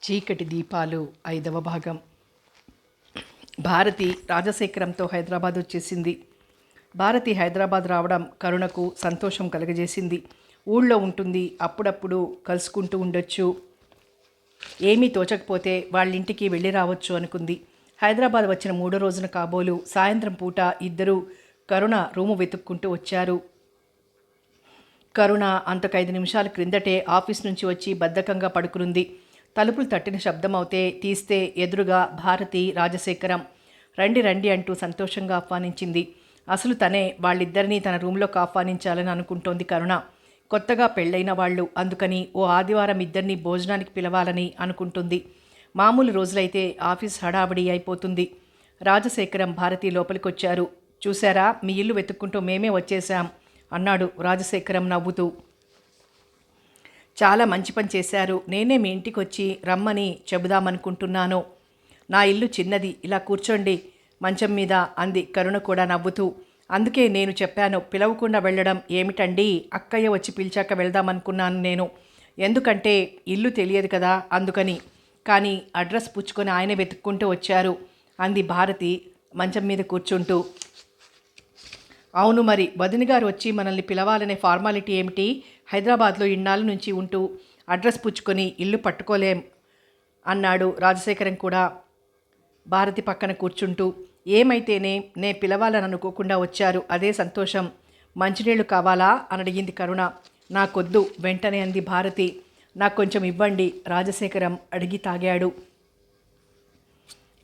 చీకటి దీపాలు ఐదవ భాగం. భారతి రాజశేఖరంతో హైదరాబాద్ వచ్చేసింది. భారతి హైదరాబాద్ రావడం కరుణకు సంతోషం కలగజేసింది. ఊళ్ళో ఉంటుంది అప్పుడప్పుడు కలుసుకుంటూ ఉండొచ్చు. ఏమీ తోచకపోతే వాళ్ళింటికి వెళ్ళి రావచ్చు అనుకుంది. హైదరాబాద్ వచ్చిన మూడో రోజున కాబోలు సాయంత్రం పూట ఇద్దరు కరుణ రూము వెతుక్కుంటూ వచ్చారు. కరుణ అంతకైదు నిమిషాల క్రిందటే ఆఫీస్ నుంచి వచ్చి బద్ధకంగా పడుకునుంది. తలుపులు తట్టిన శబ్దం అవుతే తీస్తే ఎదురుగా భారతి రాజశేఖరం. రండి రండి అంటూ సంతోషంగా ఆహ్వానించింది. అసలు తనే వాళ్ళిద్దరినీ తన రూమ్లోకి ఆహ్వానించాలని అనుకుంటోంది కరుణ. కొత్తగా పెళ్ళైన వాళ్ళు అందుకని ఓ ఆదివారం ఇద్దరిని భోజనానికి పిలవాలని అనుకుంటుంది. మామూలు రోజులైతే ఆఫీస్ హడావిడి అయిపోతుంది. రాజశేఖరం భారతి లోపలికొచ్చారు. చూశారా మీ ఇల్లు వెతుక్కుంటూ మేమే వచ్చేసాం అన్నాడు రాజశేఖరం నవ్వుతూ. చాలా మంచి పని చేశారు. నేనే మీ ఇంటికి వచ్చి రమ్మని చెబుదామనుకుంటున్నాను. నా ఇల్లు చిన్నది. ఇలా కూర్చోండి. మంచం మీద అంది కరుణ కూడా నవ్వుతూ. అందుకే నేను చెప్పాను పిలవకుండా వెళ్ళడం ఏమిటండి? అక్కయ్య వచ్చి పిలిచాక వెళ్దామనుకున్నాను నేను. ఎందుకంటే ఇల్లు తెలియదు కదా అందుకని. కానీ అడ్రస్ పుచ్చుకొని ఆయనే వెతుక్కుంటూ వచ్చారు అంది భారతి మంచం మీద కూర్చుంటూ. అవును మరి వదిన గారు వచ్చి మనల్ని పిలవాలనే ఫార్మాలిటీ ఏమిటి? హైదరాబాద్లో ఇన్నాళ్ళ నుంచి ఉంటూ అడ్రస్ పుచ్చుకొని ఇల్లు పట్టుకోలేం అన్నాడు రాజశేఖరం కూడా. భారతి పక్కన కూర్చుంటూ ఏమైతేనే నే పిలవాలని అనుకోకుండా వచ్చారు. అదే సంతోషం. మంచినీళ్ళు కావాలా? అని అడిగింది కరుణ. నాకొద్దు. వెంటనే అంది భారతి. నాకు కొంచెం ఇవ్వండి. రాజశేఖరం అడిగి తాగాడు.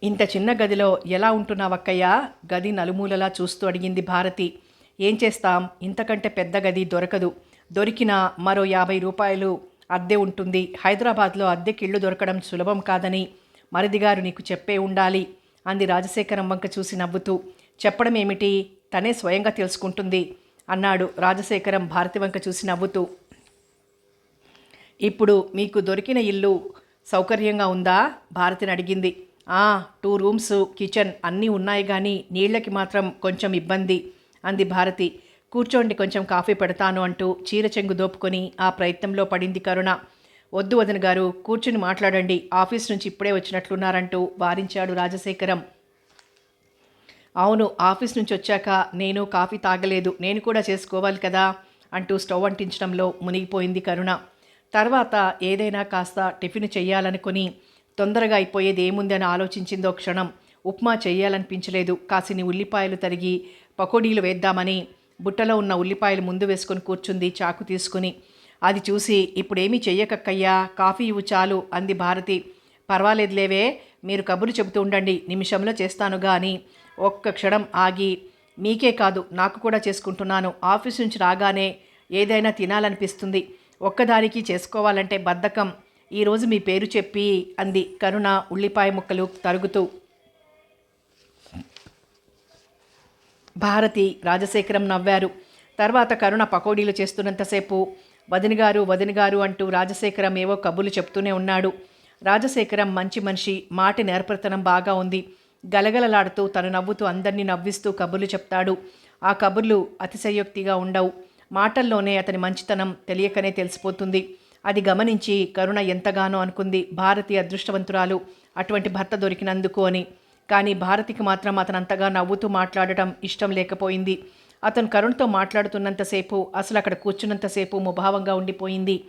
ఇంత చిన్న గదిలో ఎలా ఉంటున్నావక్కయ్యా? గది నలుమూలలా చూస్తూ అడిగింది భారతి. ఏం చేస్తాం? ఇంతకంటే పెద్ద గది దొరకదు. దొరికిన మరో యాభై రూపాయలు అద్దె ఉంటుంది. హైదరాబాద్లో అద్దెకిళ్ళు దొరకడం సులభం కాదని మరిదిగారు నీకు చెప్పే ఉండాలి అంది రాజశేఖరం వంక చూసి నవ్వుతూ. చెప్పడం ఏమిటి తనే స్వయంగా తెలుసుకుంటుంది అన్నాడు రాజశేఖరం భారతి వంక చూసి నవ్వుతూ. ఇప్పుడు మీకు దొరికిన ఇల్లు సౌకర్యంగా ఉందా? భారతిని అడిగింది. ఆ టూ రూమ్స్ కిచెన్ అన్నీ ఉన్నాయి కానీ నీళ్ళకి మాత్రం కొంచెం ఇబ్బంది అంది భారతి. కూర్చోండి కొంచెం కాఫీ పెడతాను అంటూ చీర చెంగు దోపుకొని ఆ ప్రయత్నంలో పడింది కరుణ. వద్దు వదన గారు కూర్చుని మాట్లాడండి ఆఫీస్ నుంచి ఇప్పుడే వచ్చినట్లున్నారంటూ వారించాడు రాజశేఖరం. అవును ఆఫీస్ నుంచి వచ్చాక నేను కాఫీ తాగలేదు నేను కూడా చేసుకోవాలి కదా అంటూ స్టవ్ అంటించడంలో మునిగిపోయింది కరుణ. తర్వాత ఏదైనా కాస్త టిఫిన్ చెయ్యాలనుకుని తొందరగా అయిపోయేది ఏముందని ఆలోచించిందో క్షణం. ఉప్మా చేయాలనిపించలేదు కాసిని ఉల్లిపాయలు తరిగి పకోడీలు వేద్దామని బుట్టలో ఉన్న ఉల్లిపాయలు ముందు వేసుకొని కూర్చుంది చాకు తీసుకుని. అది చూసి ఇప్పుడేమీ చెయ్యకక్కయ్యా కాఫీ ఇవ్వు చాలు అంది భారతి. పర్వాలేదులేవే మీరు కబురు చెబుతూ ఉండండి నిమిషంలో చేస్తానుగా అని ఒక్క క్షణం ఆగి మీకే కాదు నాకు కూడా చేసుకుంటున్నాను ఆఫీస్ నుంచి రాగానే ఏదైనా తినాలనిపిస్తుంది ఒక్కదానికి చేసుకోవాలంటే బద్ధకం ఈరోజు మీ పేరు చెప్పి అంది కరుణ ఉల్లిపాయ ముక్కలు తరుగుతూ. భారతి రాజశేఖరం నవ్వారు. తర్వాత కరుణ పకోడీలు చేస్తున్నంతసేపు వదినగారు వదినగారు అంటూ రాజశేఖరం ఏవో కబుర్లు చెప్తూనే ఉన్నాడు. రాజశేఖరం మంచి మనిషి మాటి నేర్పరితనం బాగా ఉంది. గలగలలాడుతూ తను నవ్వుతూ అందరినీ నవ్విస్తూ కబుర్లు చెప్తాడు. ఆ కబుర్లు అతిశయోక్తిగా ఉండవు. మాటల్లోనే అతని మంచితనం తెలియకనే తెలిసిపోతుంది. అది గమనించి కరుణ ఎంతగానో అనుకుంది. భారతి అదృష్టవంతురాలు. అటువంటి భర్త దొరికినందుకు అని. కానీ భారతికి మాత్రం అతను అంతగా నవ్వుతూ మాట్లాడటం ఇష్టం లేకపోయింది. అతను కరుణ్తో మాట్లాడుతున్నంతసేపు అసలు అక్కడ కూర్చున్నంతసేపు ముభావంగా ఉండిపోయింది.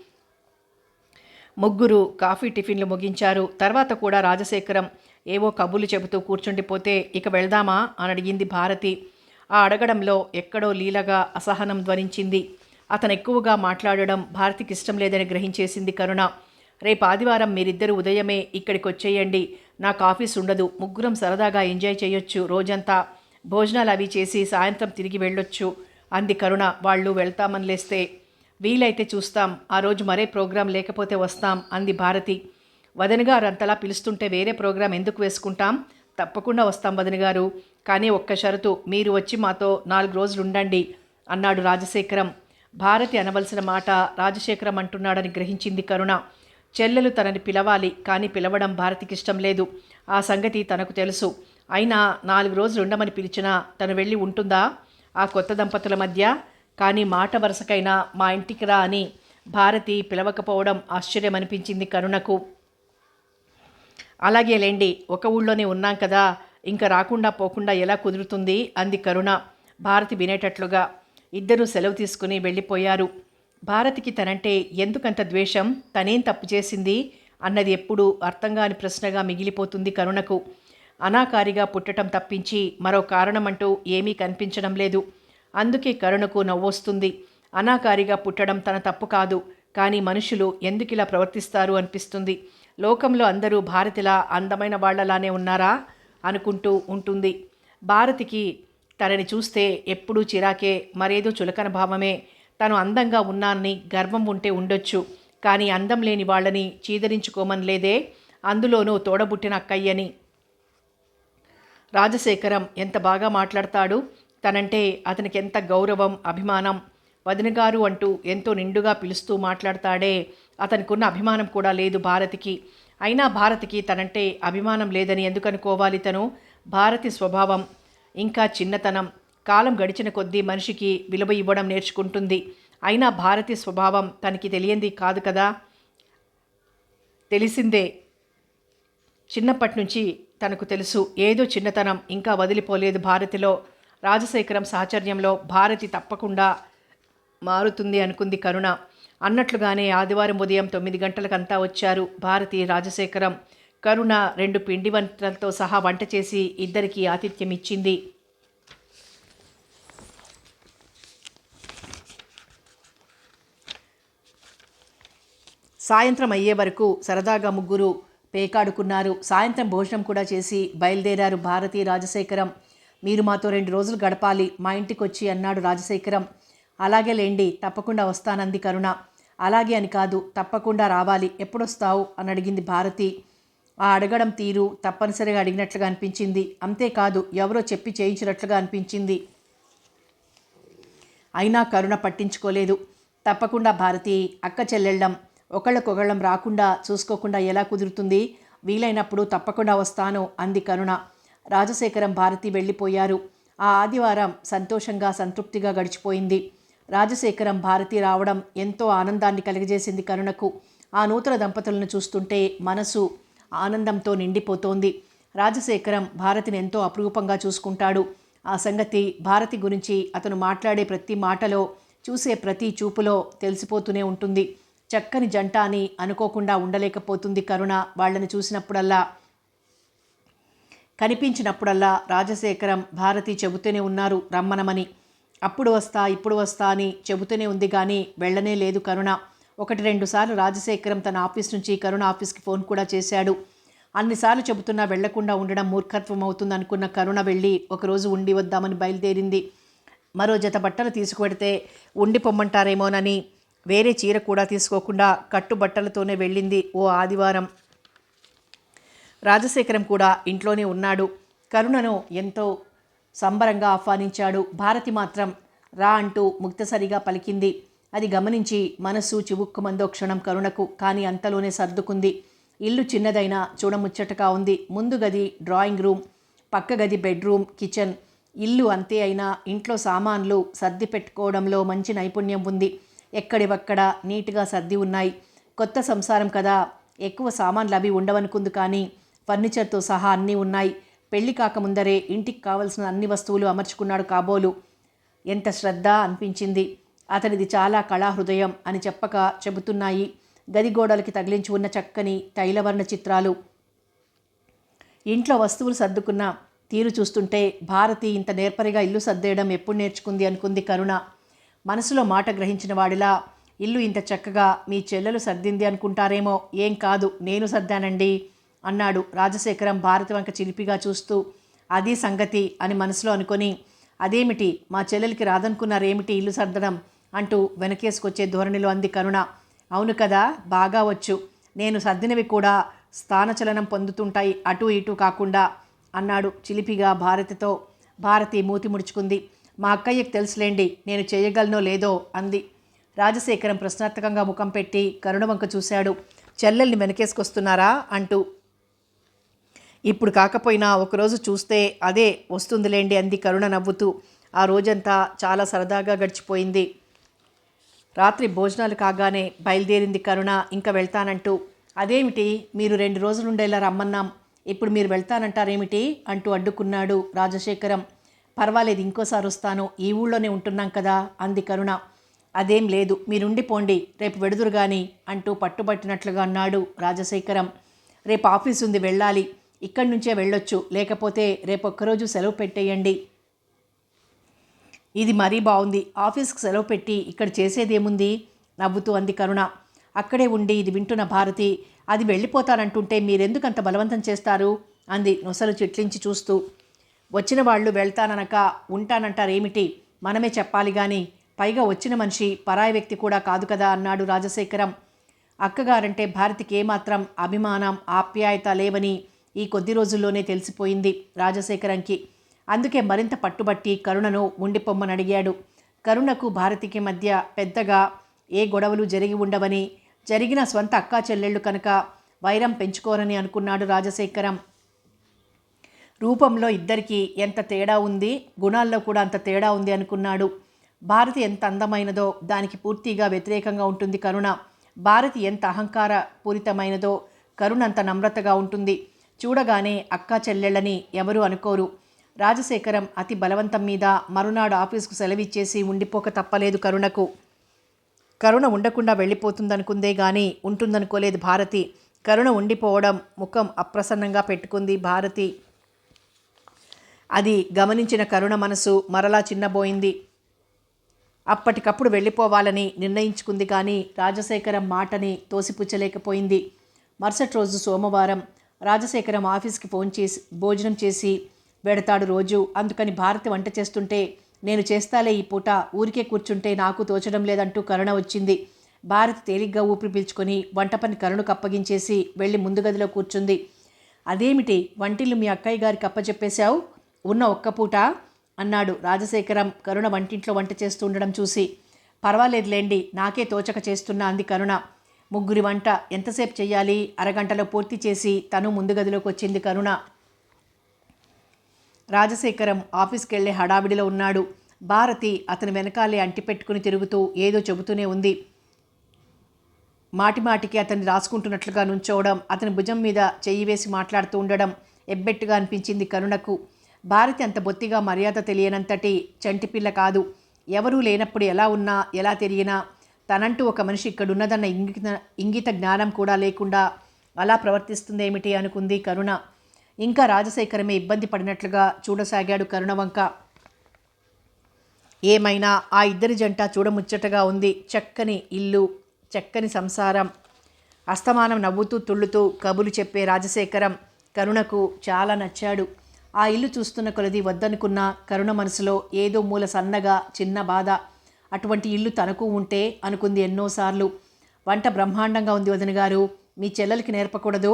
ముగ్గురు కాఫీ టిఫిన్లు ముగించారు. తర్వాత కూడా రాజశేఖరం ఏవో కబుర్లు చెబుతూ కూర్చుండిపోతే ఇక వెళ్దామా? అని అడిగింది భారతి. ఆ అడగడంలో ఎక్కడో లీలగా అసహనం ధ్వనించింది. అతను ఎక్కువగా మాట్లాడడం భారతికి ఇష్టం లేదని గ్రహించేసింది కరుణ. రేపు ఆదివారం మీరిద్దరు ఉదయమే ఇక్కడికి వచ్చేయండి నాకు ఆఫీస్ ఉండదు. ముగ్గురం సరదాగా ఎంజాయ్ చేయొచ్చు. రోజంతా భోజనాలు అవి చేసి సాయంత్రం తిరిగి వెళ్ళొచ్చు. అంది కరుణ. వాళ్ళు వెళ్తామని లేస్తే వీలైతే చూస్తాం. ఆ రోజు మరే ప్రోగ్రాం లేకపోతే వస్తాం అంది భారతి. వదన్ గారు అంతలా పిలుస్తుంటే వేరే ప్రోగ్రాం ఎందుకు వేసుకుంటాం? తప్పకుండా వస్తాం వదన్ గారు. కానీ ఒక్క షరతు. మీరు వచ్చి మాతో నాలుగు రోజులు ఉండండి అన్నాడు రాజశేఖరం. భారతి అనవలసిన మాట రాజశేఖరం అంటున్నాడని గ్రహించింది కరుణ. చెల్లెలు తనని పిలవాలి కానీ పిలవడం భారతికి ఇష్టం లేదు. ఆ సంగతి తనకు తెలుసు. అయినా నాలుగు రోజులు ఉండమని పిలిచినా తను వెళ్ళి ఉంటుందా? ఆ కొత్త దంపతుల మధ్య? కానీ మాట వరుసకైనా మా ఇంటికి రా అని భారతి పిలవకపోవడం ఆశ్చర్యమనిపించింది కరుణకు. అలాగే లేండి ఒక ఊళ్ళోనే ఉన్నాం కదా ఇంకా రాకుండా పోకుండా ఎలా కుదురుతుంది? అంది కరుణ. భారతి వినేటట్లుగా. ఇద్దరూ సెలవు తీసుకుని వెళ్ళిపోయారు. భారతికి తనంటే ఎందుకంత ద్వేషం? తనేం తప్పు చేసింది? అన్నది ఎప్పుడూ అర్థం కాని ప్రశ్నగా మిగిలిపోతుంది కరుణకు. అనాకారిగా పుట్టటం తప్పించి మరో కారణమంటూ ఏమీ కనిపించడం లేదు. అందుకే కరుణకు నవ్వొస్తుంది. అనాకారిగా పుట్టడం తన తప్పు కాదు. కానీ మనుషులు ఎందుకిలా ప్రవర్తిస్తారు అనిపిస్తుంది. లోకంలో అందరూ భారతిలా అందమైన వాళ్ళలానే ఉన్నారా? అనుకుంటూ ఉంటుంది. భారతికి తనని చూస్తే ఎప్పుడూ చిరాకే మరేదో చులకన భావమే. తను అందంగా ఉన్నానని గర్వం ఉంటే ఉండొచ్చు కానీ అందం లేని వాళ్ళని చీదరించుకోమని లేదే అందులోనూ తోడబుట్టిన అక్కయ్యని. రాజశేఖరం ఎంత బాగా మాట్లాడతాడు? తనంటే అతనికి ఎంత గౌరవం అభిమానం? వదినగారు అంటూ ఎంతో నిండుగా పిలుస్తూ మాట్లాడతాడే అతనికున్న అభిమానం కూడా లేదు భారతికి. అయినా భారతికి తనంటే అభిమానం లేదని ఎందుకనుకోవాలి తను? భారతి స్వభావం ఇంకా చిన్నతనం. కాలం గడిచిన కొద్దీ మనిషికి విలువ ఇవ్వడం నేర్చుకుంటుంది. అయినా భారతి స్వభావం తనకి తెలియంది కాదు కదా? తెలిసిందే. చిన్నప్పటి నుంచి తనకు తెలుసు. ఏదో చిన్నతనం ఇంకా వదిలిపోలేదు భారతిలో. రాజశేఖరం సాహచర్యంలో భారతి తప్పకుండా మారుతుంది అనుకుంది కరుణ. అన్నట్లుగానే ఆదివారం ఉదయం తొమ్మిది గంటలకంతా వచ్చారు భారతి రాజశేఖరం. కరుణ రెండు పిండి వంటలతో సహా వంట చేసి ఇద్దరికీ ఆతిథ్యం ఇచ్చింది సాయంత్రం అయ్యే వరకు సరదాగా ముగ్గురు పేకాడుకున్నారు. సాయంత్రం భోజనం కూడా చేసి బయలుదేరారు భారతి రాజశేఖరం. మీరు మాతో రెండు రోజులు గడపాలి మా ఇంటికి వచ్చి అన్నాడు రాజశేఖరం. అలాగే లేండి తప్పకుండా వస్తానంది కరుణ. అలాగే అని కాదు తప్పకుండా రావాలి ఎప్పుడొస్తావు? అని అడిగింది భారతి. ఆ అడగడం తీరు తప్పనిసరిగా అడిగినట్లుగా అనిపించింది. అంతేకాదు ఎవరో చెప్పి చేయించినట్లుగా అనిపించింది. అయినా కరుణ పట్టించుకోలేదు. తప్పకుండా భారతి అక్క చెల్లెళ్ళం ఒకళ్ళకొకళ్ళం రాకుండా చూసుకోకుండా ఎలా కుదురుతుంది? వీలైనప్పుడు తప్పకుండా వస్తాను అంది కరుణ. రాజశేఖరం భారతి వెళ్ళిపోయారు. ఆ ఆదివారం సంతోషంగా సంతృప్తిగా గడిచిపోయింది. రాజశేఖరం భారతి రావడం ఎంతో ఆనందాన్ని కలిగజేసింది కరుణకు. ఆ నూతన దంపతులను చూస్తుంటే మనసు ఆనందంతో నిండిపోతోంది. రాజశేఖరం భారతిని ఎంతో అపురూపంగా చూసుకుంటాడు. ఆ సంగతి భారతి గురించి అతను మాట్లాడే ప్రతి మాటలో చూసే ప్రతి చూపులో తెలిసిపోతూనే ఉంటుంది. చక్కని జంట అని అనుకోకుండా ఉండలేకపోతుంది కరుణ. వాళ్ళని చూసినప్పుడల్లా కనిపించినప్పుడల్లా రాజశేఖరం భారతి చెబుతూనే ఉన్నారు రమ్మనమని. అప్పుడు వస్తా ఇప్పుడు వస్తా అని చెబుతూనే ఉంది కానీ వెళ్ళనే లేదు కరుణ. ఒకటి రెండు సార్లు రాజశేఖరం తన ఆఫీస్ నుంచి కరుణ ఆఫీస్కి ఫోన్ కూడా చేశాడు. అన్నిసార్లు చెబుతున్నా వెళ్ళకుండా ఉండడం మూర్ఖత్వం అవుతుంది అనుకున్న కరుణ వెళ్ళి ఒకరోజు ఉండి వద్దామని బయలుదేరింది. మరో జత బట్టలు తీసుకువెడితే ఉండి పొమ్మంటారేమోనని వేరే చీర కూడా తీసుకోకుండా కట్టుబట్టలతోనే వెళ్ళింది ఓ ఆదివారం. రాజశేఖరం కూడా ఇంట్లోనే ఉన్నాడు. కరుణను ఎంతో సంబరంగా ఆహ్వానించాడు. భారతి మాత్రం రా అంటూ ముక్తసరిగా పలికింది. అది గమనించి మనస్సు చివుక్కుమందో క్షణం కరుణకు కానీ అంతలోనే సర్దుకుంది. ఇల్లు చిన్నదైనా చూడముచ్చటగా ఉంది. ముందు గది డ్రాయింగ్ రూమ్ పక్క గది బెడ్రూమ్ కిచెన్. ఇల్లు అంతే అయినా ఇంట్లో సామాన్లు సర్ది పెట్టుకోవడంలో మంచి నైపుణ్యం ఉంది. ఎక్కడివక్కడ నీట్గా సర్ది ఉన్నాయి. కొత్త సంసారం కదా. ఎక్కువ సామాన్లు అవి ఉండవనుకుంది కానీ ఫర్నిచర్తో సహా అన్నీ ఉన్నాయి. పెళ్ళి కాకముందరే ఇంటికి కావలసిన అన్ని వస్తువులు అమర్చుకున్నాడు కాబోలు. ఎంత శ్రద్ధ అనిపించింది. అతనిది చాలా కళాహృదయం అని చెప్పక చెబుతున్నాయి. గది గోడలకి తగిలించి ఉన్న చక్కని తైలవర్ణ చిత్రాలు. ఇంట్లో వస్తువులు సర్దుకున్న తీరు చూస్తుంటే భారతి ఇంత నేర్పరిగా ఇల్లు సర్దేయడం ఎప్పుడు నేర్చుకుంది అనుకుంది కరుణ. మనసులో మాట గ్రహించిన వాడిలా ఇల్లు ఇంత చక్కగా మీ చెల్లెలు సర్దింది అనుకుంటారేమో ఏం కాదు నేను సర్దానండి అన్నాడు రాజశేఖరం భారతి వంక చిలిపిగా చూస్తూ. అది సంగతి అని మనసులో అనుకొని అదేమిటి మా చెల్లెలికి రాదనుకున్నారేమిటి ఇల్లు సర్దడం అంటూ వెనకేసుకొచ్చే ధోరణిలో అంది కరుణ. అవును కదా బాగా వచ్చు. నేను సర్దినవి కూడా స్థానచలనం పొందుతుంటాయి అటు ఇటు కాకుండా అన్నాడు చిలిపిగా భారతితో. భారతి మూతి ముడుచుకుంది. మా అక్కయ్యకి తెలుసులేండి నేను చేయగలనో లేదో అంది. రాజశేఖరం ప్రశ్నార్థకంగా ముఖం పెట్టి కరుణ వంక చూశాడు. చెల్లెల్ని వెనకేసుకొస్తున్నారా అంటూ. ఇప్పుడు కాకపోయినా ఒకరోజు చూస్తే అదే వస్తుందిలేండి అంది కరుణ నవ్వుతూ. ఆ రోజంతా చాలా సరదాగా గడిచిపోయింది. రాత్రి భోజనాలు కాగానే బయలుదేరింది కరుణ ఇంకా వెళ్తానంటూ. అదేమిటి మీరు రెండు రోజులు ఉండేలా రమ్మన్నాం ఇప్పుడు మీరు వెళ్తానంటారేమిటి అంటూ అడ్డుకున్నాడు రాజశేఖరం. పర్వాలేదు ఇంకోసారి వస్తాను. ఈ ఊళ్ళోనే ఉంటున్నాం కదా అంది కరుణ. అదేం లేదు మీరుండిపోండి రేపు వెడుదురు గాని అంటూ పట్టుబట్టినట్లుగా అన్నాడు రాజశేఖరం. రేపు ఆఫీస్ ఉంది వెళ్ళాలి. ఇక్కడి నుంచే వెళ్ళొచ్చు. లేకపోతే రేపు ఒక్కరోజు సెలవు పెట్టేయండి. ఇది మరీ బాగుంది. ఆఫీస్కి సెలవు పెట్టి ఇక్కడ చేసేదేముంది? నవ్వుతూ అంది కరుణ. అక్కడే ఉండి ఇది వింటున్న భారతి అది వెళ్ళిపోతానంటుంటే మీరెందుకు అంత బలవంతం చేస్తారు? అంది నొసలు చిట్లించి చూస్తూ. వచ్చిన వాళ్ళు వెళ్తాననక ఉంటానంటారేమిటి? మనమే చెప్పాలి కానీ పైగా వచ్చిన మనిషి పరాయి వ్యక్తి కూడా కాదు కదా అన్నాడు రాజశేఖరం. అక్కగారంటే భారతికి ఏమాత్రం అభిమానం ఆప్యాయత లేవని ఈ కొద్ది రోజుల్లోనే తెలిసిపోయింది రాజశేఖరంకి. అందుకే మరింత పట్టుబట్టి కరుణను ఉండిపొమ్మని అడిగాడు. కరుణకు భారతికి మధ్య పెద్దగా ఏ గొడవలు జరిగి ఉండవని జరిగిన స్వంత అక్కా చెల్లెళ్ళు కనుక వైరం పెంచుకోరని అనుకున్నాడు రాజశేఖరం. రూపంలో ఇద్దరికీ ఎంత తేడా ఉంది గుణాల్లో కూడా అంత తేడా ఉంది అనుకున్నాడు. భారతి ఎంత అందమైనదో దానికి పూర్తిగా వ్యతిరేకంగా ఉంటుంది కరుణ. భారతి ఎంత అహంకార పూరితమైనదో కరుణ అంత నమ్రతగా ఉంటుంది. చూడగానే అక్కా చెల్లెళ్ళని ఎవరూ అనుకోరు. రాజశేఖరం అతి బలవంతం మీద మరునాడు ఆఫీసుకు సెలవిచ్చేసి ఉండిపోక తప్పలేదు కరుణకు. కరుణ ఉండకుండా వెళ్ళిపోతుందనుకుందే కానీ ఉంటుందనుకోలేదు భారతి. కరుణ ఉండిపోవడం ముఖం అప్రసన్నంగా పెట్టుకుంది భారతి. అది గమనించిన కరుణ మనసు మరలా చిన్నబోయింది. అప్పటికప్పుడు వెళ్ళిపోవాలని నిర్ణయించుకుంది కానీ రాజశేఖరం మాటని తోసిపుచ్చలేకపోయింది. మరుసటి రోజు సోమవారం రాజశేఖరం ఆఫీస్కి ఫోన్ చేసి భోజనం చేసి వెడతాడు రోజు. అందుకని భారతి వంట చేస్తుంటే నేను చేస్తాలే ఈ పూట ఊరికే కూర్చుంటే నాకు తోచడం లేదంటూ కరుణ వచ్చింది. భారతి తేలిగ్గా ఊపిరి పీల్చుకొని వంట పని కరుణకు అప్పగించేసి వెళ్ళి ముందు గదిలో కూర్చుంది. అదేమిటి వంటిల్లు మీ అక్కయ్య గారికి అప్పచెప్పేశావు ఉన్న ఒక్క పూట అన్నాడు రాజశేఖరం కరుణ వంటింట్లో వంట చేస్తూ ఉండడం చూసి. పర్వాలేదులేండి నాకే తోచక చేస్తున్నా అంది కరుణ. ముగ్గురి వంట ఎంతసేపు చేయాలి అరగంటలో పూర్తి చేసి తను ముందు గదిలోకి వచ్చింది కరుణ. రాజశేఖరం ఆఫీస్కి వెళ్ళే హడావిడిలో ఉన్నాడు. భారతి అతని వెనకాలే అంటిపెట్టుకుని తిరుగుతూ ఏదో చెబుతూనే ఉంది. మాటిమాటికి అతన్ని రాసుకుంటున్నట్లుగా నుంచోవడం అతని భుజం మీద చెయ్యి వేసి మాట్లాడుతూ ఉండడం ఎబ్బెట్టుగా అనిపించింది కరుణకు. భారతి అంత బొత్తిగా మర్యాద తెలియనంతటి చంటిపిల్ల కాదు. ఎవరూ లేనప్పుడు ఎలా ఉన్నా ఎలా తిరిగినా తనంటూ ఒక మనిషి ఇక్కడున్నదన్న ఇంగిత ఇంగిత జ్ఞానం కూడా లేకుండా అలా ప్రవర్తిస్తుందేమిటి అనుకుంది కరుణ. ఇంకా రాజశేఖరమే ఇబ్బంది పడినట్లుగా చూడసాగాడు కరుణ వంక ఏమైనా ఆ ఇద్దరి జంట చూడముచ్చటగా ఉంది. చక్కని ఇల్లు చక్కని సంసారం. అస్తమానం నవ్వుతూ తుళ్ళుతూ కబులు చెప్పే రాజశేఖరం కరుణకు చాలా నచ్చాడు. ఆ ఇల్లు చూస్తున్న కొలది వద్దనుకున్న కరుణ మనసులో ఏదో మూల సన్నగా చిన్న బాధ. అటువంటి ఇల్లు తనకు ఉంటే అనుకుంది ఎన్నోసార్లు. వంట బ్రహ్మాండంగా ఉంది వదిన గారు. మీ చెల్లెలకి నేర్పకూడదు.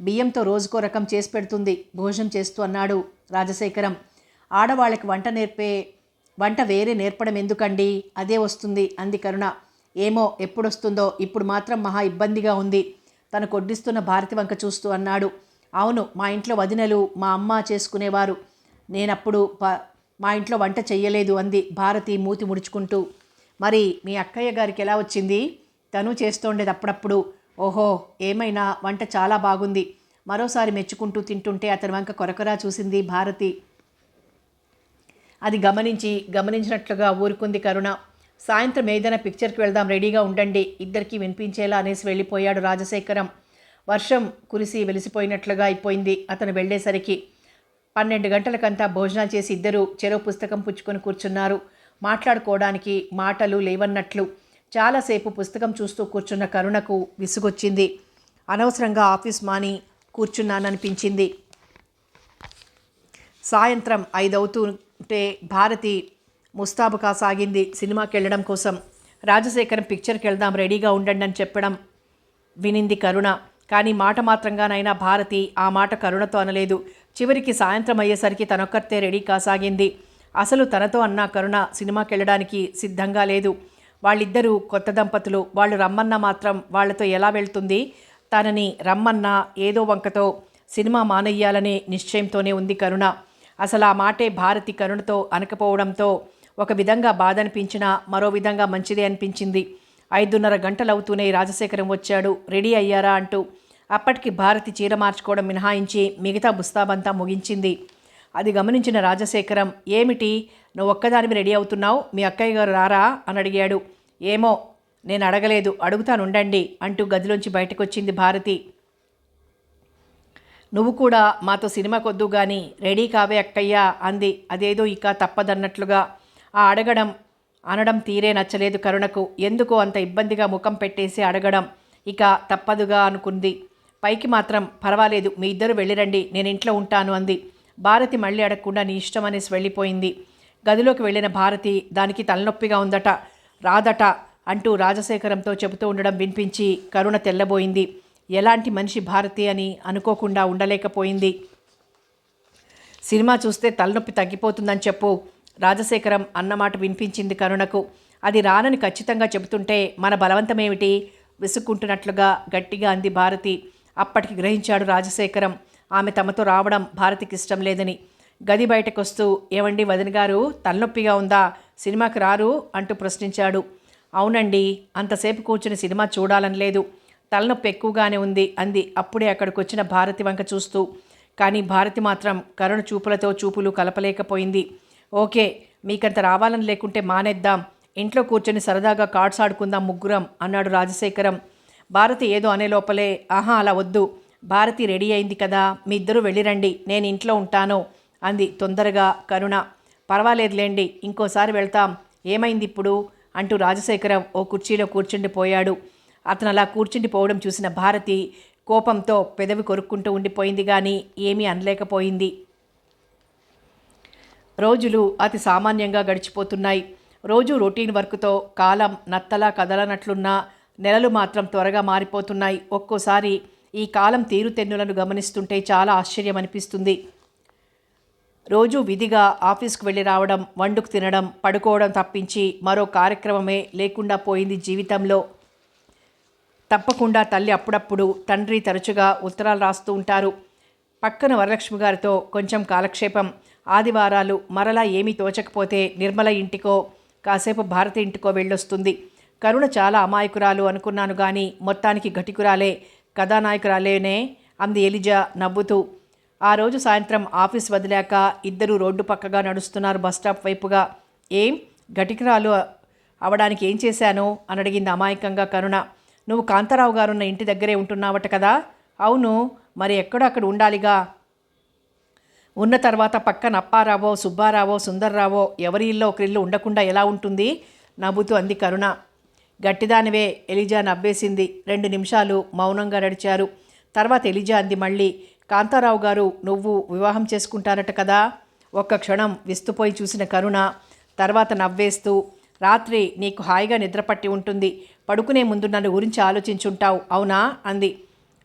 బియ్యంతో రోజుకో రకం చేసి పెడుతుంది. భోజనం చేస్తూ అన్నాడు రాజశేఖరం. ఆడవాళ్ళకి వంట నేర్పే వంట వేరే నేర్పడం ఎందుకండి? అదే వస్తుంది అంది కరుణ. ఏమో ఎప్పుడొస్తుందో. ఇప్పుడు మాత్రం మహా ఇబ్బందిగా ఉంది. తను కొడ్డిస్తున్న భారతి వంక చూస్తూ అన్నాడు. అవును మా ఇంట్లో వదినలు మా అమ్మ చేసుకునేవారు. నేనప్పుడు ప మా ఇంట్లో వంట చెయ్యలేదు అంది భారతి మూతి ముడుచుకుంటూ. మరి మీ అక్కయ్య గారికి ఎలా వచ్చింది? తను చేస్తుండేది అప్పుడప్పుడు. ఓహో ఏమైనా వంట చాలా బాగుంది. మరోసారి మెచ్చుకుంటూ తింటుంటే అతని వంక కొరకొరా చూసింది భారతి. అది గమనించి గమనించినట్లుగా ఊరుకుంది కరుణ. సాయంత్రం ఏదైనా పిక్చర్కి వెళ్దాం రెడీగా ఉండండి. ఇద్దరికీ వినిపించేలా అనేసి వెళ్ళిపోయాడు రాజశేఖరం. వర్షం కురిసి వెలిసిపోయినట్లుగా అయిపోయింది. అతను వెళ్ళేసరికి పన్నెండు గంటలకంతా భోజనాలు చేసి ఇద్దరు చెరో పుస్తకం పుచ్చుకొని కూర్చున్నారు. మాట్లాడుకోవడానికి మాటలు లేవన్నట్లు చాలాసేపు పుస్తకం చూస్తూ కూర్చున్న కరుణకు విసుగొచ్చింది. అనవసరంగా ఆఫీస్ మాని కూర్చున్నాననిపించింది. సాయంత్రం ఐదవుతుంటే భారతి ముస్తాబుకా సాగింది సినిమాకి వెళ్ళడం కోసం. రాజశేఖరం పిక్చర్కి వెళ్దాం రెడీగా ఉండండి అని చెప్పడం వినింది కరుణ. కానీ మాట మాత్రంగానైనా భారతి ఆ మాట కరుణతో అనలేదు. చివరికి సాయంత్రం అయ్యేసరికి తనొక్కరితే రెడీ కాసాగింది. అసలు తనతో అన్న కరుణ సినిమాకి వెళ్ళడానికి సిద్ధంగా లేదు. వాళ్ళిద్దరూ కొత్త దంపతులు. వాళ్ళు రమ్మన్నా మాత్రం వాళ్ళతో ఎలా వెళ్తుంది? తనని రమ్మన్నా ఏదో వంకతో సినిమా మానయ్యాలనే నిశ్చయంతోనే ఉంది కరుణ. అసలు ఆ మాటే భారతి కరుణతో అనకపోవడంతో ఒక విధంగా బాధ అనిపించినా మరో విధంగా మంచిదే అనిపించింది. ఐదున్నర గంటలవుతూనే రాజశేఖరం వచ్చాడు. రెడీ అయ్యారా అంటూ అప్పటికి భారతి చీర మార్చుకోవడం మినహాయించి మిగతా బుస్తాబంతా ముగించింది. అది గమనించిన రాజశేఖరం ఏమిటి? నువ్వు ఒక్కదానివి రెడీ అవుతున్నావు? మీ అక్కయ్య గారు రారా? అని అడిగాడు. ఏమో నేను అడగలేదు. అడుగుతానుండండి అంటూ గదిలోంచి బయటకు వచ్చింది భారతి. నువ్వు కూడా మాతో సినిమా కొద్దు గాని రెడీ కావే అక్కయ్యా అంది. అదేదో ఇక తప్పదన్నట్లుగా. ఆ అడగడం అనడం తీరే నచ్చలేదు కరుణకు. ఎందుకో అంత ఇబ్బందిగా ముఖం పెట్టేసి అడగడం ఇక తప్పదుగా అనుకుంది. పైకి మాత్రం పర్వాలేదు మీ ఇద్దరు వెళ్ళిరండి నేను ఇంట్లో ఉంటాను అంది. భారతి మళ్ళీ అడగకుండా నీ ఇష్టం అనేసి వెళ్ళిపోయింది. గదిలోకి వెళ్ళిన భారతి దానికి తలనొప్పిగా ఉందట. రాదట అంటూ రాజశేఖరంతో చెబుతూ ఉండడం వినిపించి కరుణ తెల్లబోయింది. ఎలాంటి మనిషి భారతి అని అనుకోకుండా ఉండలేకపోయింది. సినిమా చూస్తే తలనొప్పి తగ్గిపోతుందని చెప్పు రాజశేఖరం అన్నమాట వినిపించింది కరుణకు. అది రానని ఖచ్చితంగా చెబుతుంటే మన బలవంతమేమిటి? విసుక్కుంటున్నట్లుగా గట్టిగా అంది భారతి. అప్పటికి గ్రహించాడు రాజశేఖరం. ఆమె తమతో రావడం భారతికి ఇష్టం లేదని. గది బయటకొస్తూ ఏవండి వదిన గారు తలనొప్పిగా ఉందా? సినిమాకి రారు? అంటూ ప్రశ్నించాడు. అవునండి అంతసేపు కూర్చుని సినిమా చూడాలని లేదు. తలనొప్పి ఎక్కువగానే ఉంది అంది. అప్పుడే అక్కడికి వచ్చిన భారతి వంక చూస్తూ కానీ భారతి మాత్రం కరుణ చూపులతో చూపులు కలపలేకపోయింది. ఓకే మీకంత రావాలని లేకుంటే మానేద్దాం. ఇంట్లో కూర్చొని సరదాగా కార్డ్స్ ఆడుకుందాం ముగ్గురం అన్నాడు రాజశేఖరం. భారతి ఏదో అనే లోపలే ఆహా అలా వద్దు. భారతి రెడీ అయింది కదా. మీ ఇద్దరు వెళ్ళిరండి నేను ఇంట్లో ఉంటాను అంది తొందరగా కరుణ. పర్వాలేదులేండి ఇంకోసారి వెళ్తాం. ఏమైంది ఇప్పుడు? అంటూ రాజశేఖరం ఓ కుర్చీలో కూర్చుండిపోయాడు అతను అలా కూర్చుండిపోవడం చూసిన భారతి కోపంతో పెదవి కొరుక్కుంటూ ఉండిపోయింది కానీ ఏమీ అనలేకపోయింది. రోజులు అతి సామాన్యంగా గడిచిపోతున్నాయి. రోజు రొటీన్ వర్క్తో కాలం నత్తలా కదలనట్లున్నా నెలలు మాత్రం త్వరగా మారిపోతున్నాయి. ఒక్కోసారి ఈ కాలం తీరుతెన్నులను గమనిస్తుంటే చాలా ఆశ్చర్యం అనిపిస్తుంది రోజు విధిగా ఆఫీస్కు వెళ్ళి రావడం వండుకు తినడం పడుకోవడం తప్పించి మరో కార్యక్రమమే లేకుండా పోయింది జీవితంలో. తప్పకుండా తల్లి అప్పుడప్పుడు తండ్రి తరచుగా ఉత్తరాలు రాస్తూ ఉంటారు. పక్కన వరలక్ష్మి గారితో కొంచెం కాలక్షేపం. ఆదివారాలు మరలా ఏమీ తోచకపోతే నిర్మల ఇంటికో కాసేపు భారతి ఇంటికో వెళ్ళొస్తుంది. కరుణ చాలా అమాయకురాలు అనుకున్నాను కానీ మొత్తానికి ఘటికురాలే కథానాయకురాలేనే అంది ఎలిజా నవ్వుతూ. ఆ రోజు సాయంత్రం ఆఫీస్ వదిలాక ఇద్దరు రోడ్డు పక్కగా నడుస్తున్నారు బస్ స్టాప్ వైపుగా. ఏం? ఘటికురాలు అవడానికి ఏం చేశాను? అని అడిగింది అమాయకంగా కరుణ. నువ్వు కాంతారావు గారున్న ఇంటి దగ్గరే ఉంటున్నావట కదా? అవును మరి ఎక్కడో అక్కడ ఉండాలిగా. ఉన్న తర్వాత పక్కన అప్పారావో సుబ్బారావో సుందర్రావో ఎవరి ఇల్లో ఒకరిల్లు ఉండకుండా ఎలా ఉంటుంది? నవ్వుతూ అంది కరుణ. గట్టిదానివే ఎలిజా నవ్వేసింది. రెండు నిమిషాలు మౌనంగా నడిచారు. తర్వాత ఎలిజా అంది మళ్ళీ కాంతారావు గారు నువ్వు వివాహం చేసుకుంటారట కదా? ఒక్క క్షణం విస్తుపోయి చూసిన కరుణ తర్వాత నవ్వేస్తూ రాత్రి నీకు హాయిగా నిద్రపట్టి ఉంటుంది. పడుకునే ముందు నన్ను గురించి ఆలోచించుంటావు అవునా అంది.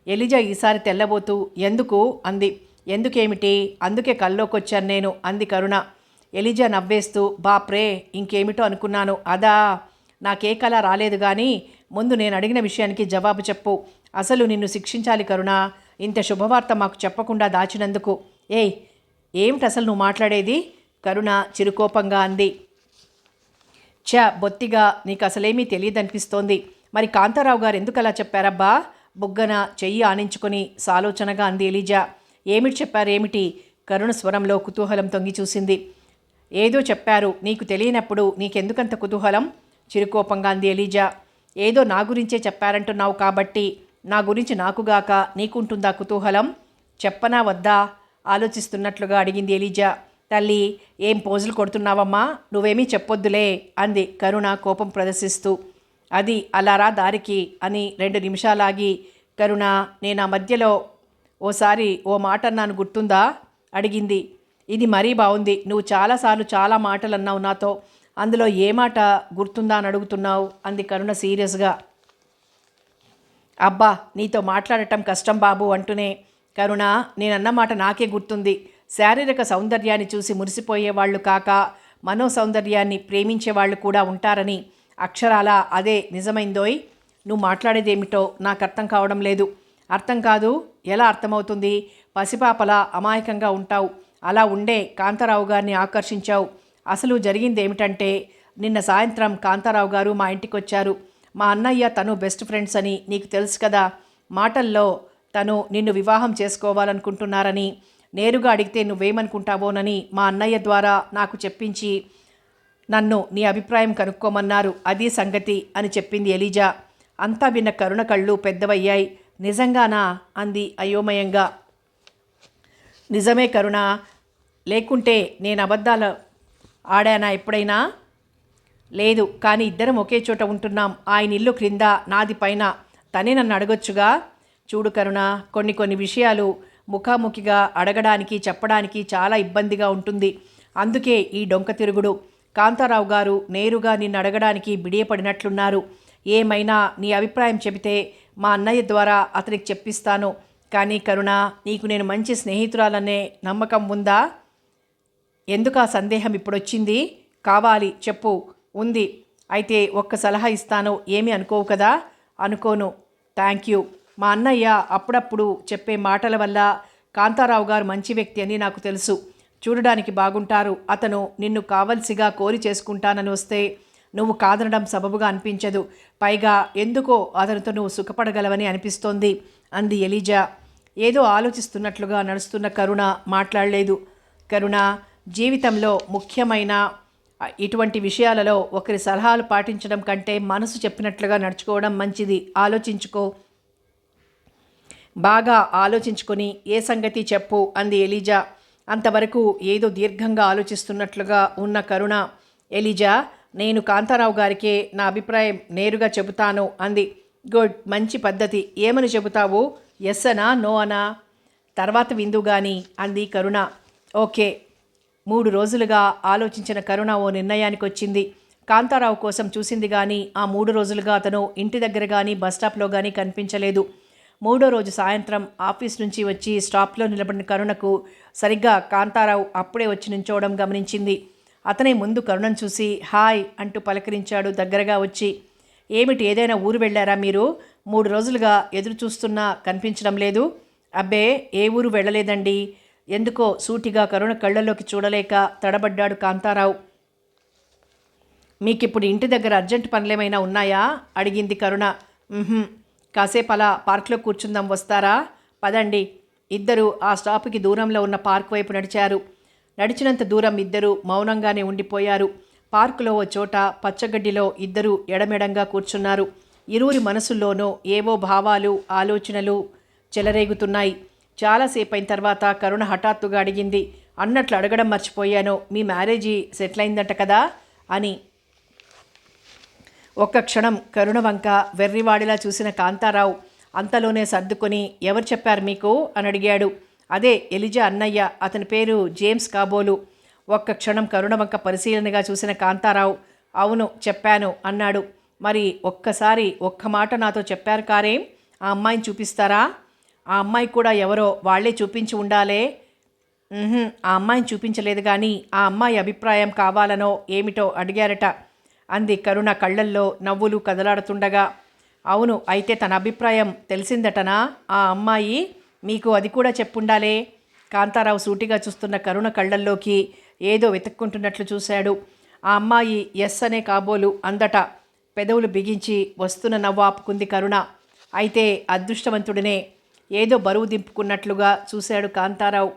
ఎలిజా ఈసారి తెల్లబోతూ ఎందుకు అంది. ఎందుకేమిటి? అందుకే కల్లోకొచ్చాను నేను అంది కరుణ. ఎలిజా నవ్వేస్తూ బాప్రే ఇంకేమిటో అనుకున్నాను. అదా! నాకే కళ రాలేదు కానీ ముందు నేను అడిగిన విషయానికి జవాబు చెప్పు. అసలు నిన్ను శిక్షించాలి కరుణ. ఇంత శుభవార్త మాకు చెప్పకుండా దాచినందుకు. ఏయ్ ఏమిటి అసలు నువ్వు మాట్లాడేది? కరుణ చిరుకోపంగా అంది. ఛ బొత్తిగా నీకు అసలేమీ తెలియదనిపిస్తోంది. మరి కాంతారావు గారు ఎందుకు అలా చెప్పారబ్బా? బుగ్గన చెయ్యి ఆనించుకొని సాలోచనగా అంది ఎలీజా. ఏమిటి చెప్పారేమిటి? కరుణ స్వరంలో కుతూహలం తొంగి చూసింది. ఏదో చెప్పారు నీకు తెలియనప్పుడు నీకెందుకంత కుతూహలం? చిరుకోపంగా అంది ఎలిజా. ఏదో నా గురించే చెప్పారంటున్నావు కాబట్టి నా గురించి నాకుగాక నీకుంటుందా కుతూహలం? చెప్పనా వద్దా? ఆలోచిస్తున్నట్లుగా అడిగింది ఎలిజా. తల్లి ఏం పోజులు కొడుతున్నావమ్మా? నువ్వేమీ చెప్పొద్దులే అంది కరుణ కోపం ప్రదర్శిస్తూ. అది అలారా దారికి అని రెండు నిమిషాలాగి కరుణ నేను ఆ మధ్యలో? ఓసారి ఓ మాట అన్నాను గుర్తుందా? అడిగింది. ఇది మరీ బాగుంది నువ్వు చాలాసార్లు చాలా మాటలు అన్నావు నాతో. అందులో ఏ మాట గుర్తుందా అని అడుగుతున్నావు? అంది కరుణ సీరియస్గా. అబ్బా నీతో మాట్లాడటం కష్టం బాబు అంటూనే కరుణ నేనన్న మాట నాకే గుర్తుంది. శారీరక సౌందర్యాన్ని చూసి మురిసిపోయేవాళ్ళు కాక మనో సౌందర్యాన్ని ప్రేమించేవాళ్ళు కూడా ఉంటారని అక్షరాల అదే నిజమైందోయ్. నువ్వు మాట్లాడేదేమిటో నాకు అర్థం కావడం లేదు. అర్థం కాదు ఎలా అర్థమవుతుంది? పసిపాపలా అమాయకంగా ఉంటావు. అలా ఉండే కాంతారావు గారిని ఆకర్షించావు. అసలు జరిగింది ఏమిటంటే నిన్న సాయంత్రం కాంతారావు గారు మా ఇంటికి వచ్చారు మా అన్నయ్య తను బెస్ట్ ఫ్రెండ్స్ అని నీకు తెలుసు కదా మాటల్లో తను నిన్ను వివాహం చేసుకోవాలనుకుంటున్నారని నేరుగా అడిగితే నువ్వేమనుకుంటావోనని మా అన్నయ్య ద్వారా నాకు చెప్పించి నన్ను నీ అభిప్రాయం కనుక్కోమన్నారు. అది సంగతి అని చెప్పింది ఎలిజా. అంతా విన్న కరుణ కళ్ళు పెద్దవయ్యాయి. నిజంగానా? అంది అయోమయంగా. నిజమే కరుణ. లేకుంటే నేను అబద్ధాల ఆడానా ఎప్పుడైనా? లేదు కానీ ఇద్దరం ఒకే చోట ఉంటున్నాం. ఆయన ఇల్లు క్రింద నాది పైన. తనే నన్ను అడగొచ్చుగా? చూడు కరుణ కొన్ని కొన్ని విషయాలు ముఖాముఖిగా అడగడానికి చెప్పడానికి చాలా ఇబ్బందిగా ఉంటుంది. అందుకే ఈ డొంక తిరుగుడు. కాంతారావు గారు నేరుగా నిన్ను అడగడానికి బిడియపడినట్లున్నారు. ఏమైనా నీ అభిప్రాయం చెబితే మా అన్నయ్య ద్వారా అతనికి చెప్పిస్తాను. కానీ కరుణ నీకు నేను మంచి స్నేహితురాలనే నమ్మకం ఉందా? ఎందుకు ఆ సందేహం ఇప్పుడొచ్చింది? కావాలి చెప్పు ఉంది. అయితే ఒక్క సలహా ఇస్తాను ఏమీ అనుకోవు కదా? అనుకోను. Thank you. మా అన్నయ్య అప్పుడప్పుడు చెప్పే మాటల వల్ల కాంతారావు గారు మంచి వ్యక్తి అని నాకు తెలుసు. చూడడానికి బాగుంటారు. అతను నిన్ను కావలసిగా కోరి చేసుకుంటానని వస్తే నువ్వు కాదనడం సబబుగా అనిపించదు. పైగా ఎందుకో అతనితో నువ్వు సుఖపడగలవని అనిపిస్తోంది అంది ఎలిజా. ఏదో ఆలోచిస్తున్నట్లుగా నడుస్తున్న కరుణ మాట్లాడలేదు. కరుణ జీవితంలో ముఖ్యమైన ఇటువంటి విషయాలలో ఒకరి సలహాలు పాటించడం కంటే మనసు చెప్పినట్లుగా నడుచుకోవడం మంచిది. ఆలోచించుకో. బాగా ఆలోచించుకొని ఏ సంగతి చెప్పు అంది ఎలిజా. అంతవరకు ఏదో దీర్ఘంగా ఆలోచిస్తున్నట్లుగా ఉన్న కరుణ. ఎలిజా నేను కాంతారావు గారికే నా అభిప్రాయం నేరుగా చెబుతాను అంది. గుడ్ మంచి పద్ధతి. ఏమని చెబుతావు? ఎస్ అనా నో అనా? తర్వాత విందు గాని అంది కరుణ. ఓకే. మూడు రోజులుగా ఆలోచించిన కరుణ ఓ నిర్ణయానికి వచ్చింది కాంతారావు కోసం చూసింది కానీ ఆ మూడు రోజులుగా అతను ఇంటి దగ్గర కానీ బస్టాప్లో కానీ కనిపించలేదు. మూడో రోజు సాయంత్రం ఆఫీస్ నుంచి వచ్చి స్టాప్లో నిలబడిన కరుణకు సరిగ్గా కాంతారావు అప్పుడే వచ్చి నించోవడం గమనించింది. అతనే ముందు కరుణను చూసి హాయ్ అంటూ పలకరించాడు దగ్గరగా వచ్చి. ఏమిటి ఏదైనా ఊరు వెళ్ళారా మీరు? మూడు రోజులుగా ఎదురు చూస్తున్నా కనిపించడం లేదు. అబ్బే ఏ ఊరు వెళ్ళలేదండి. ఎందుకో సూటిగా కరుణ కళ్ళలోకి చూడలేక తడబడ్డాడు కాంతారావు. మీకిప్పుడు ఇంటి దగ్గర అర్జెంట్ పనులేమైనా ఉన్నాయా? అడిగింది కరుణ. కాసేపు అలా పార్క్లో కూర్చుందాం వస్తారా? పదండి. ఇద్దరు ఆ స్టాప్కి దూరంలో ఉన్న పార్క్ వైపు నడిచారు. నడిచినంత దూరం ఇద్దరు మౌనంగానే ఉండిపోయారు. పార్కులో ఓ చోట పచ్చగడ్డిలో ఇద్దరు ఎడమెడంగా కూర్చున్నారు. ఇరువురి మనసుల్లోనూ ఏవో భావాలు ఆలోచనలు చెలరేగుతున్నాయి. చాలాసేపు అయిన తర్వాత కరుణ హఠాత్తుగా అడిగింది. అన్నట్లు అడగడం మర్చిపోయాను. మీ మ్యారేజీ సెటిల్ అయిందట కదా? అని. ఒక్క క్షణం కరుణ వంక వెర్రివాడిలా చూసిన కాంతారావు అంతలోనే సర్దుకొని ఎవరు చెప్పారు మీకు? అని అడిగాడు. అదే ఎలిజా అన్నయ్య. అతని పేరు జేమ్స్ కాబోలు. ఒక్క క్షణం కరుణ వంక పరిశీలనగా చూసిన కాంతారావు అవును చెప్పాను అన్నాడు. మరి ఒక్కసారి ఒక్క మాట నాతో చెప్పారు కారేం? ఆ అమ్మాయిని చూపిస్తారా? ఆ అమ్మాయి కూడా ఎవరో వాళ్ళే చూపించి ఉండాలే. ఆ అమ్మాయిని చూపించలేదు కానీ ఆ అమ్మాయి అభిప్రాయం కావాలనో ఏమిటో అడిగారట. అంది కరుణ కళ్ళల్లో నవ్వులు కదలాడుతుండగా. అవును అయితే తన అభిప్రాయం తెలిసిందటనా? ఆ అమ్మాయి మీకు అది కూడా చెప్పుండాలే. కాంతారావు సూటిగా చూస్తున్న కరుణ కళ్ళల్లోకి ఏదో వెతుక్కుంటున్నట్లు చూశాడు. ఆ అమ్మాయి ఎస్ అనే కాబోలు అందట పెదవులు బిగించి వస్తున్న నవ్వు ఆపుకుంది కరుణ. అయితే అదృష్టవంతుడినే ఏదో బరువు దింపుకున్నట్లుగా చూశాడు కాంతారావు.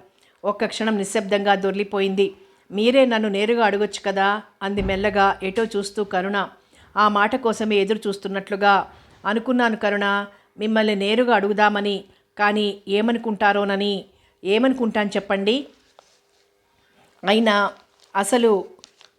ఒక్క క్షణం నిశ్శబ్దంగా దొర్లిపోయింది. మీరే నన్ను నేరుగా అడగొచ్చు కదా? అంది మెల్లగా ఎటో చూస్తూ కరుణ. ఆ మాట కోసమే ఎదురు చూస్తున్నట్లుగా అనుకున్నాను కరుణ. మిమ్మల్ని నేరుగా అడుగుదామని కానీ ఏమనుకుంటారోనని ఏమనుకుంటాను చెప్పండి? అయినా అసలు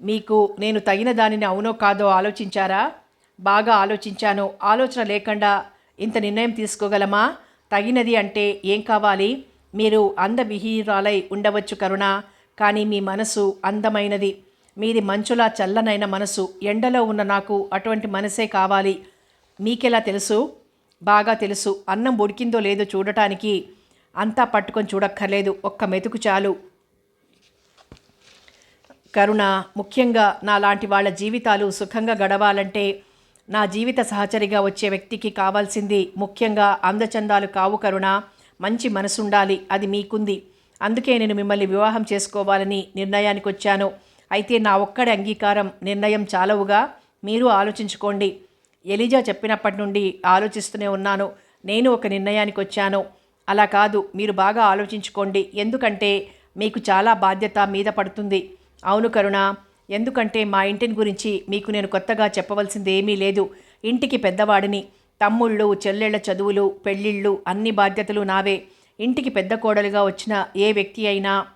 మీకు నేను తగిన దానిని అవునో కాదో ఆలోచించారా? బాగా ఆలోచించాను. ఆలోచన లేకుండా ఇంత నిర్ణయం తీసుకోగలమా? తగినది అంటే ఏం కావాలి? మీరు అందవిహీరాలై ఉండవచ్చు కరుణ కానీ మీ మనసు అందమైనది. మీది మంచులా చల్లనైన మనసు ఎండలో ఉన్న నాకు అటువంటి మనసే కావాలి. మీకెలా తెలుసు? బాగా తెలుసు. అన్నం ఉడికిందో లేదో చూడటానికి అంతా పట్టుకొని చూడక్కర్లేదు. ఒక్క మెతుకు చాలు. కరుణ ముఖ్యంగా నా లాంటి వాళ్ళ జీవితాలు సుఖంగా గడవాలంటే నా జీవిత సహచరిగా వచ్చే వ్యక్తికి కావాల్సింది ముఖ్యంగా అందచందాలు కావు కరుణ. మంచి మనసుండాలి అది మీకుంది. అందుకే నేను మిమ్మల్ని వివాహం చేసుకోవాలని నిర్ణయానికి వచ్చాను అయితే నా ఒక్కడి అంగీకారం నిర్ణయం చాలవుగా? మీరు ఆలోచించుకోండి. ఎలిజా చెప్పినప్పటి నుండి ఆలోచిస్తూనే ఉన్నాను. నేను ఒక నిర్ణయానికి వచ్చాను అలా కాదు మీరు బాగా ఆలోచించుకోండి. ఎందుకంటే మీకు చాలా బాధ్యత మీద పడుతుంది. అవును కరుణ. ఎందుకంటే మా ఇంటిని గురించి మీకు నేను కొత్తగా చెప్పవలసింది ఏమీ లేదు. ఇంటికి పెద్దవాడిని. తమ్ముళ్ళు చెల్లెళ్ళ చదువులు పెళ్ళిళ్ళు అన్ని బాధ్యతలు నావే. ఇంటికి పెద్ద కోడలుగా వచ్చిన ఏ వ్యక్తి అయినా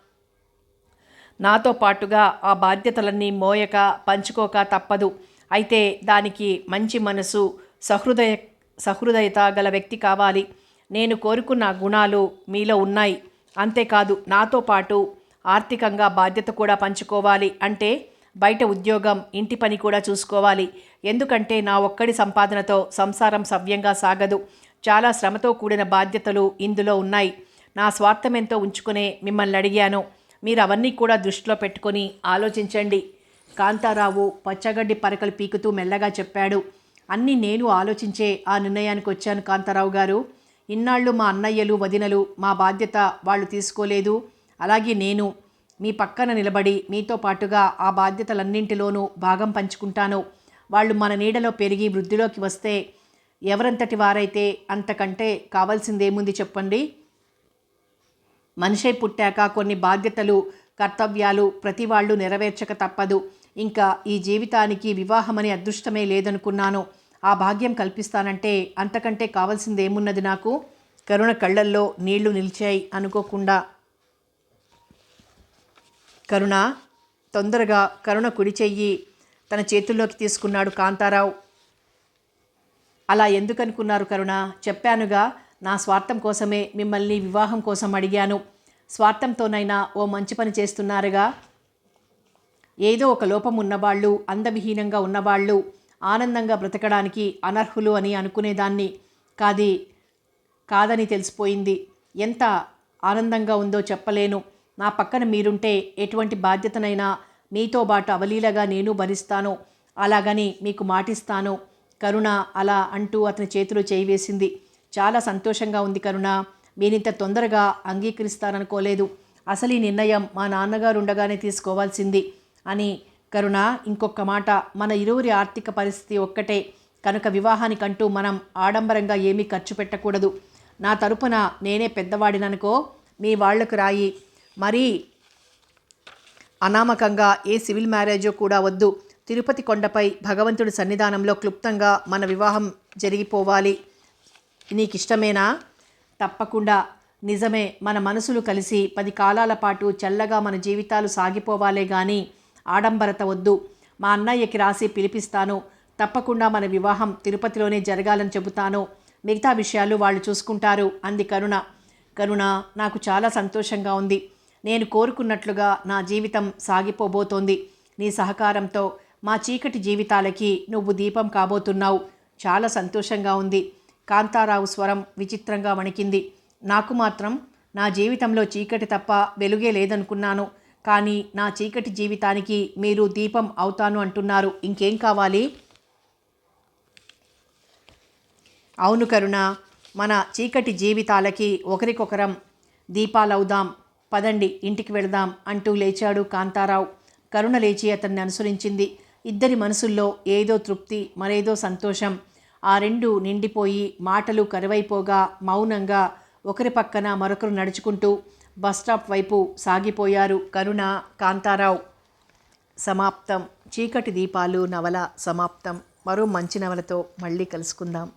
నాతో పాటుగా ఆ బాధ్యతలన్నీ మోయక పంచుకోక తప్పదు. అయితే దానికి మంచి మనసు సహృదయ సహృదయత గల వ్యక్తి కావాలి. నేను కోరుకున్న గుణాలు మీలో ఉన్నాయి. అంతేకాదు నాతో పాటు ఆర్థికంగా బాధ్యత కూడా పంచుకోవాలి. అంటే బయట ఉద్యోగం ఇంటి పని కూడా చూసుకోవాలి. ఎందుకంటే నా ఒక్కడి సంపాదనతో సంసారం సవ్యంగా సాగదు. చాలా శ్రమతో కూడిన బాధ్యతలు ఇందులో ఉన్నాయి. నా స్వార్థమెంతో ఉంచుకునే మిమ్మల్ని అడిగాను. మీరు అవన్నీ కూడా దృష్టిలో పెట్టుకొని ఆలోచించండి. కాంతారావు పచ్చగడ్డి పరకలు పీకుతూ మెల్లగా చెప్పాడు. అన్నీ నేను ఆలోచించే ఆ నిర్ణయానికి వచ్చాను కాంతారావు గారు. ఇన్నాళ్ళు మా అన్నయ్యలు వదినలు మా బాధ్యత వాళ్ళు తీసుకోలేదు. అలాగే నేను మీ పక్కన నిలబడి మీతో పాటుగా ఆ బాధ్యతలన్నింటిలోనూ భాగం పంచుకుంటాను. వాళ్ళు మన నీడలో పెరిగి వృద్ధిలోకి వస్తే ఎవరంతటి వారైతే అంతకంటే కావాల్సిందేముంది చెప్పండి? మనిషే పుట్టాక కొన్ని బాధ్యతలు కర్తవ్యాలు ప్రతి వాళ్ళు నెరవేర్చక తప్పదు. ఇంకా ఈ జీవితానికి వివాహమని అదృష్టమే లేదనుకున్నాను. ఆ భాగ్యం కల్పిస్తానంటే అంతకంటే కావాల్సిందేమున్నది నాకు? కరుణ కళ్ళల్లో నీళ్ళు నిలిచాయి అనుకోకుండా కరుణ తొందరగా కరుణ కుడి చెయ్యి తన చేతుల్లోకి తీసుకున్నాడు కాంతారావు. అలా ఎందుకనుకున్నారు కరుణ? చెప్పానుగా నా స్వార్థం కోసమే మిమ్మల్ని వివాహం కోసం అడిగాను. స్వార్థంతోనైనా ఓ మంచి పని చేస్తున్నారుగా? ఏదో ఒక లోపం ఉన్నవాళ్ళు అందవిహీనంగా ఉన్నవాళ్ళు ఆనందంగా బ్రతకడానికి అనర్హులు అని అనుకునేదాన్ని. కాది కాదని తెలిసిపోయింది. ఎంత ఆనందంగా ఉందో చెప్పలేను. నా పక్కన మీరుంటే ఎటువంటి బాధ్యతనైనా మీతో బాటు అవలీలగా నేను భరిస్తాను. అలాగని మీకు మాటిస్తాను. కరుణ అలా అంటూ అతని చేతిలో చేయి వేసింది. చాలా సంతోషంగా ఉంది కరుణ. మీరింత తొందరగా అంగీకరిస్తారనుకోలేదు అసలు ఈ నిర్ణయం మా నాన్నగారు ఉండగానే తీసుకోవాల్సింది అని కరుణ ఇంకొక మాట. మన ఇరువురి ఆర్థిక పరిస్థితి ఒక్కటే. కనుక వివాహానికంటూ మనం ఆడంబరంగా ఏమీ ఖర్చు పెట్టకూడదు. నా తరపున నేనే పెద్దవాడిననుకో మీ వాళ్ళకు రాయి. మరీ అనామకంగా ఏ సివిల్ మ్యారేజో కూడా వద్దు. తిరుపతి కొండపై భగవంతుడి సన్నిధానంలో క్లుప్తంగా మన వివాహం జరిగిపోవాలి. నీకిష్టమేనా? తప్పకుండా. నిజమే మన మనసులు కలిసి పది కాలాల పాటు చల్లగా మన జీవితాలు సాగిపోవాలే కానీ ఆడంబరత వద్దు. మా అన్నయ్యకి రాసి పిలిపిస్తాను. తప్పకుండా మన వివాహం తిరుపతిలోనే జరగాలని చెబుతాను. మిగతా విషయాలు వాళ్ళు చూసుకుంటారు. అంది కరుణ. కరుణ నాకు చాలా సంతోషంగా ఉంది. నేను కోరుకున్నట్లుగా నా జీవితం సాగిపోబోతోంది. నీ సహకారంతో మా చీకటి జీవితాలకి నువ్వు దీపం కాబోతున్నావు. చాలా సంతోషంగా ఉంది. కాంతారావు స్వరం విచిత్రంగా వణికింది. నాకు మాత్రం నా జీవితంలో చీకటి తప్ప వెలుగే లేదనుకున్నాను. కానీ నా చీకటి జీవితానికి మీరు దీపం అవుతాను అంటున్నారు. ఇంకేం కావాలి? అవును కరుణ మన చీకటి జీవితాలకి ఒకరికొకరం దీపాలవుదాం. పదండి ఇంటికి వెళదాం అంటూ లేచాడు కాంతారావు. కరుణ లేచి అతన్ని అనుసరించింది. ఇద్దరి మనసుల్లో ఏదో తృప్తి మరేదో సంతోషం. ఆ రెండు నిండిపోయి మాటలు కరువైపోగా మౌనంగా ఒకరి పక్కన మరొకరు నడుచుకుంటూ బస్టాప్ వైపు సాగిపోయారు కరుణ కాంతారావు. సమాప్తం. చీకటి దీపాలు నవల సమాప్తం. మరో మంచి నవలతో మళ్ళీ కలుసుకుందాం.